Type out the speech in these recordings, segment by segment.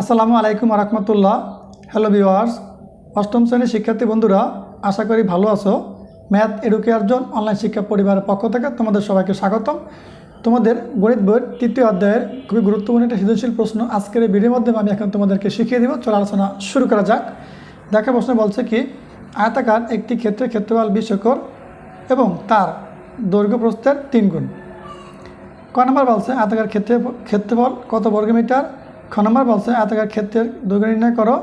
আসসালামু আলাইকুম রহমতুল্লাহ hello viewers অষ্টম শ্রেণির শিক্ষার্থী বন্ধুরা, আশা করি ভালো আছো। ম্যাথ এডুকেয়ার জোন অনলাইন শিক্ষা পরিবারের পক্ষ থেকে তোমাদের সবাইকে স্বাগতম। তোমাদের গণিত বইয়ের তৃতীয় অধ্যায়ের খুবই গুরুত্বপূর্ণ একটা সৃজনশীল প্রশ্ন আজকের এই ভিডিওর মাধ্যমে আমি এখন তোমাদেরকে শিখিয়ে দেবো। চলো আলোচনা শুরু করা যাক। দেখা প্রশ্ন বলছে কি, আয়তাকার একটি ক্ষেত্রে ক্ষেত্রফল বিশ একর এবং তার দৈর্ঘ্য প্রস্থের তিন গুণ। ক নম্বর বলছে, আয়তাকার ক্ষেত্রে ক্ষেত্রফল কত বর্গমিটার? খ নম্বর বলছে আয়তাকার ক্ষেত্রের দৈর্ঘ্য নির্ণয় করো।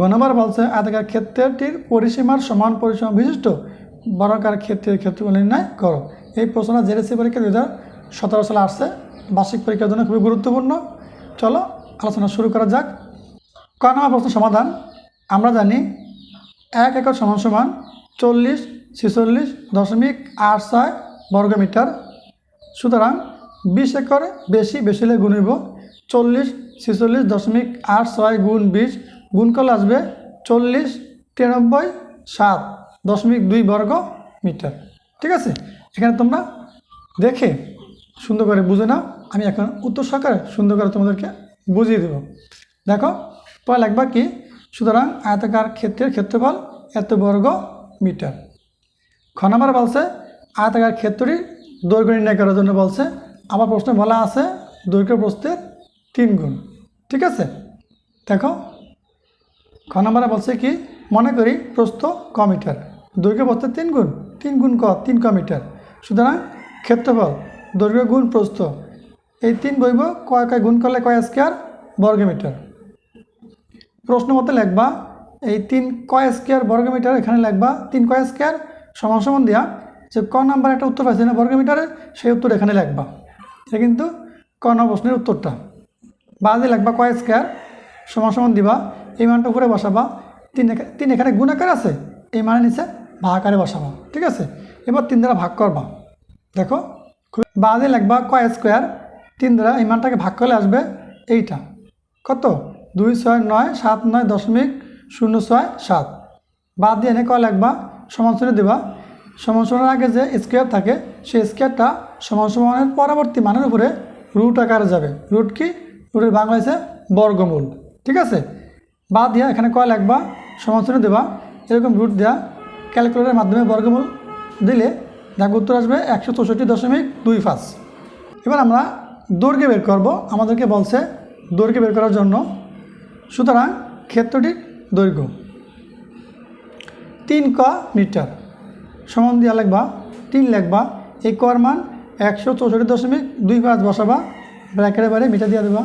গ নম্বর বলছে আয়তাকার ক্ষেত্রটির পরিসীমার সমান পরিসীমা বিশিষ্ট। বর্গাকার ক্ষেত্রের ক্ষেত্রফল নির্ণয় করো। এই প্রশ্নটা জেরেসি পরীক্ষা দু হাজার সতেরো সালে আসছে। বার্ষিক পরীক্ষার জন্য খুবই গুরুত্বপূর্ণ। চলো, আলোচনা শুরু করা যাক। ক নম্বর প্রশ্ন, সমাধান। আমরা জানি এক একর সমান সমান চল্লিশ ছেচল্লিশ দশমিক আট ছয় বর্গমিটার। সুতরাং বিশ একর বেশি বেশি গুণিব চল্লিশ ছেচল্লিশ দশমিক আট ছয় গুণ বিশ গুণ করলে আসবে চল্লিশ তিরানব্বই সাত দশমিক দুই বর্গ মিটার। ঠিক আছে? এখানে তোমরা দেখে সুন্দর করে বুঝে নাও। আমি এখন উত্তর সহকারে সুন্দর করে তোমাদেরকে বুঝিয়ে দেব। দেখো, পরে লাগবা কি, সুতরাং আয়তাকার ক্ষেত্রের ক্ষেত্রফল এত বর্গ মিটার। খ নম্বর বলছে, আয়তাকার ক্ষেত্রটির দৈর্ঘ্য নির্ণয় করার জন্য বলছে। আমার প্রশ্নে বলা আছে, দৈর্ঘ্য প্রস্থের তিন গুণ। ঠিক আছে? দেখো, খ নম্বরে বলছে কি, মনে করি প্রস্থ ক মিটার। দৈর্ঘ্য প্রস্থের তিন গুণ তিন গুণ ক, তিন ক মিটার। সুতরাং ক্ষেত্রফল, দৈর্ঘ্য গুণ প্রস্থ। এই তিন বইব কয় কয় গুণ করলে কয় স্কোয়ার? বর্গ মিটার। প্রশ্ন মতে লিখবা, এই তিন কয় স্কোয়ার বর্গমিটার এখানে লিখবা তিন কয় স্কোয়ার সমান দিয়া যে ক নাম্বার একটা উত্তর পাইছে না বর্গ বর্গমিটারে সেই উত্তর এখানে লিখবা। এটা কিন্তু ক নম্বর প্রশ্নের উত্তরটা। বাদে লাগবা কয় স্কোয়ার? সমান সমান দিবা। এই মানটা উপরে বসাবা। তিন তিন এখানে গুণ আকার আছে। এই মানে নিচে ভাগ আকারে বসাবা। ঠিক আছে? এবার তিন দ্বারা ভাগ করবা। দেখো? বাদে লাগবা কয় স্কোয়ার? তিন দ্বারা এই মানটাকে ভাগ করলে আসবে এইটা। কত? দুই ছয় নয় সাত নয় দশমিক শূন্য ছয় সাত। বাদ দিয়ে এনে কয় লাগবা? সমান সমান দেবা। সমান সমানের আগে যে স্কোয়ার থাকে, সেই স্কোয়ারটা সমান সমানের পরবর্তী মানের উপরে রুট আকারে যাবে। রুট কি? রুটের বাংলা হয়েছে বর্গমূল, ঠিক আছে? বাদ দিয়া এখানে কয় লাগবা? সমান দেবা। এরকম রুট দেওয়া ক্যালকুলেটারের মাধ্যমে বর্গমূল দিলে দেখ উত্তর আসবে একশো চৌষট্টি দশমিক দুই পাঁচ। এবার আমরা দৈর্ঘ্য বের করব। আমাদেরকে বলছে দৈর্ঘ্য বের করার জন্য। সুতরাং ক্ষেত্রটির দৈর্ঘ্য তিন ক মিটার সমান দিয়া লিখবা তিন লিখবা এই কর মান একশো চৌষট্টি দশমিক দুই পাঁচ বসাবা। ব্র্যাকেটের বাইরে মিটার দিয়ে দেবা।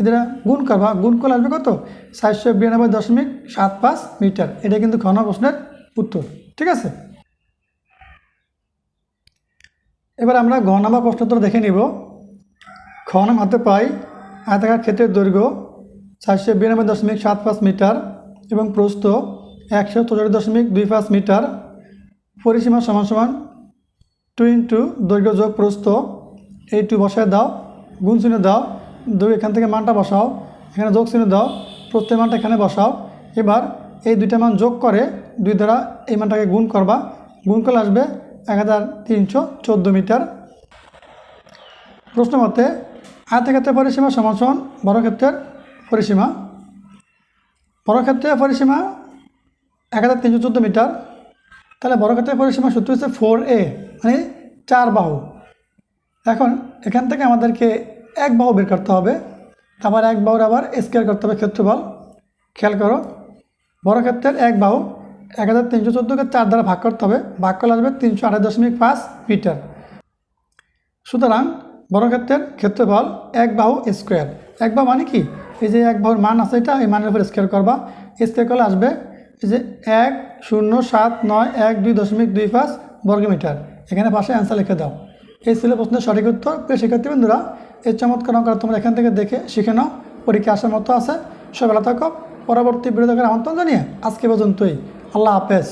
এদের গুণ করবা গুণ করলে আসবে কত? চারশো বিরানব্বই দশমিক সাত পাঁচ মিটার। এটা কিন্তু ঘন প্রশ্নের উত্তর, ঠিক আছে? এবার আমরা ঘ নম্বর প্রশ্নোত্তর দেখে নিব। খ নাম হাতে পাই, আয়তাকার ক্ষেত্রের দৈর্ঘ্য চারশো বিরানব্বই দশমিক সাত পাঁচ মিটার এবং প্রস্থ একশো চৌষট্টি দশমিক দুই পাঁচ মিটার। পরিসীমা সমান সমান টু ইন্টু দৈর্ঘ্য যোগ প্রস্থ, এই টু বসায় দাও। গুণ চিহ্ন দাও, দুই এখান থেকে মানটা বসাও, এখানে যোগ চিহ্ন দাও, প্রত্যেক মানটা এখানে বসাও। এবার এই দুইটা মান যোগ করে দুই দ্বারা এই মানটাকে গুণ করবা। গুণ করলে আসবে এক হাজার তিনশো চোদ্দ মিটার। প্রশ্ন মতে, আয়তক্ষেত্রের পরিসীমা সমান বর্গক্ষেত্রের পরিসীমা। বর্গক্ষেত্রের পরিসীমা এক হাজার তিনশো চোদ্দ মিটার। তাহলে বর্গক্ষেত্রের পরিসীমা সূত্র হচ্ছে ফোর এ মানে চার বাহু। এখন এখান থেকে আমাদেরকে এক বাহু বের করতে হবে। আবার এক বাহুর আবার স্কোয়ার করতে হবে ক্ষেত্রফল। খেয়াল করো বর্গক্ষেত্রের এক বাহু এক হাজার তিনশো চোদ্দোকে চার দ্বারা ভাগ করতে হবে। ভাগ করলে আসবে তিনশো আঠাশ দশমিক পাঁচ মিটার। সুতরাং বর্গক্ষেত্রের ক্ষেত্রফল এক বাহু স্কোয়ার এক বাহু মানে কি? এই যে এক বাহুর মান আছে এটা, এই মানের উপর স্কোয়ার করবা। স্কোয়ার করলে আসবে এই যে এক শূন্য সাত নয় এক দুই দশমিক দুই পাঁচ বর্গমিটার। এখানে পাশে অ্যান্সার লিখে দাও। এই ছিল প্রশ্নের সঠিক উত্তর প্রিয় শিক্ষার্থী বন্ধুরা এই চমৎকার অঙ্কার তোমরা এখান থেকে দেখে শিখে নাও, পরীক্ষা আসার মতো আছে। সবাই থাকো। পরবর্তী বিরোধকের আমন্ত্রণ জানিয়ে আজকে পর্যন্তই। আল্লাহ হাফেজ।